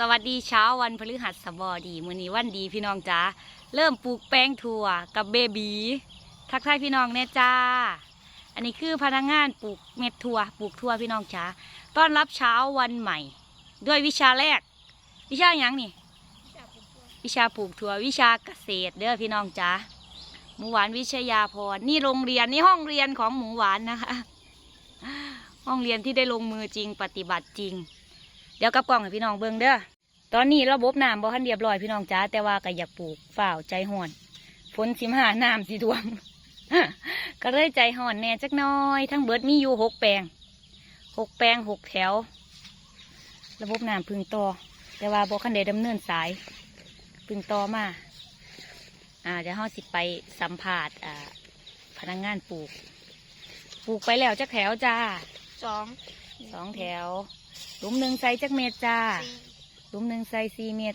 สวัสดีเช้าวันพฤหัสบดีมื้อนี้วันดีพี่น้องจ้าเริ่มปลูกแป้งถั่วกับเบบีทักทายพี่น้องแน่จ้า อันนี้คือพนักงานปลูกเม็ดถั่วปลูกถั่วพี่น้องจ้าต้อนรับเช้าวันใหม่ ด้วยวิชาแรก วิชาอย่างนี่วิชาปลูกถั่ววิชาเกษตรเด้อพี่น้องจ้าหมูหวานวิชยาพรนี่โรงเรียนนี่ห้องเรียนของหมูหวานนะคะ ห้องเรียนที่ได้ลงมือจริงปฏิบัติจริง เดี๋ยวกลับกล่องให้พี่น้องเบิ่งเด้อตอนนี้ระบบน้ำบ่ทันเรียบร้อยพี่น้องจ้าแต่ว่าก็อยากปลูกฝ่าวใจห่อนฝนสิมหาน้ำสิท่วมก็เลยใจห่อนแหน่จักหน้อย ทั้งเบิดมีอยู่หกแปลงหกแปลงหกแถว ระบบน้ำพึงต่อ แต่ว่าบ่คันได้ดำเนินสาย พึงต่อมาอ่าเดี๋ยวเฮาสิไปสัมภาษณ์อ่าพนักงานปลูก ปลูกไปแล้วจักแถวจ้าสองสองแถว หลุมหนึ่งใส่จักเม็ดจ้าสี่หลุมหนึ่งใส่สี่เม็ด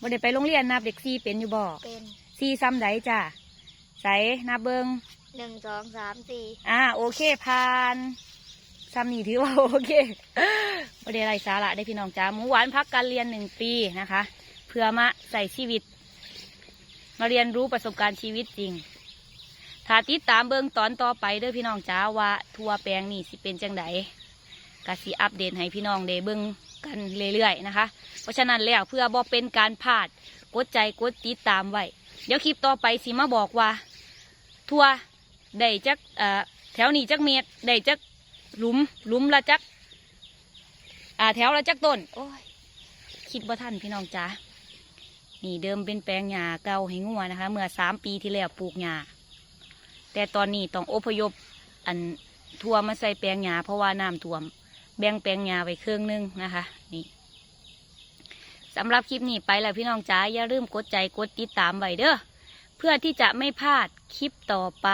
บ่ได้ไปโรงเรียนนับเด็กสี่เป็นอยู่บ่เป็นสี่ซ้ำใดจ้าใส่นับเบิงหนึ่งสองสามสี่อ่าโอเคผ่านซ้ำนี่ถือว่าโอเคบ่ได้ไรสาระได้พี่น้องจ้าหมูหวานพักการเรียนหนึ่งปีนะคะ เพื่อมาใส่ชีวิต มาเรียนรู้ประสบการณ์ชีวิตจริงถ้าติดตามเบิงตอนต่อไปเด้อพี่น้องจ้าว่าทัวแปลงนี่สิเป็นจังได กสิอัปเดตให้พี่น้องได้เบิงกันเรื่อยๆนะคะ เพราะฉะนั้นแล้วเพื่อบ่เป็นการพลาดกดใจกดติดตามไว้เดี๋ยวคลิปต่อไปสิมาบอกว่า ทัวได้จักแถวนี้จักเมตรได้จักหลุมหลุมละจักแถวละจักต้น โอ้ยคิดว่าท่านพี่น้องจ้านี่เดิมเป็นแปลงหญ้าเก่าให้งัวนะคะ เมื่อสามปีที่แล้วปลูกหญ้าแต่ตอนนี้ต้องอพยพอันทัวมาใส่แปลงหญ้าเพราะว่าน้ำท่วม แบ่งแปลงหญ้าไปเครื่องหนึงนะคะ นี่สำหรับคลิปนี้ไปแล้วพี่น้องจ๋าอย่าลืมกดใจกดติดตามไว้เด้อเพื่อที่จะไม่พลาดคลิปต่อไป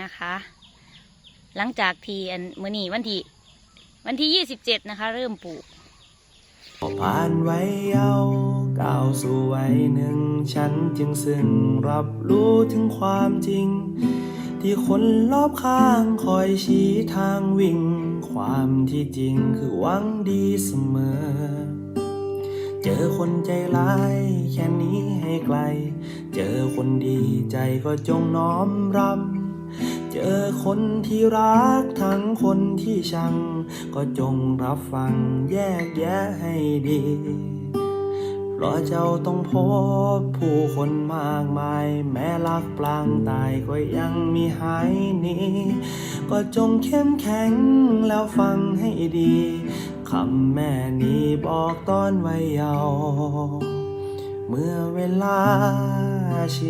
นะคะ หลังจากที่อันมือนี้วันที่วันที่ยี่สิบเจ็ดนะคะ เริ่มปลูกผ่านไว้เยาวก้าวสู่ไวัยหนึ่ง ฉันจึงซึ่งรับรู้ถึงความจริง ที่คนรอบข้างคอยชี้ทางวิ่ง ความที่จริงคือหวังดีเสมอ เจอคนใจร้ายแค่นี้ให้ไกล เจอคนดีใจก็จงน้อมรับ เจอคนที่รักทั้งคนที่ชัง ก็จงรับฟังแยกแยะให้ดี ราเจ้าต้องพบผู้คนมากมาย แม้รักปลางตายก็ยังมีหายหนี้ ก็จงเข้มแข็งแล้วฟังให้ดีคำแม่นี้บอกตอนวัยเยาว์เมื่อเวลาชี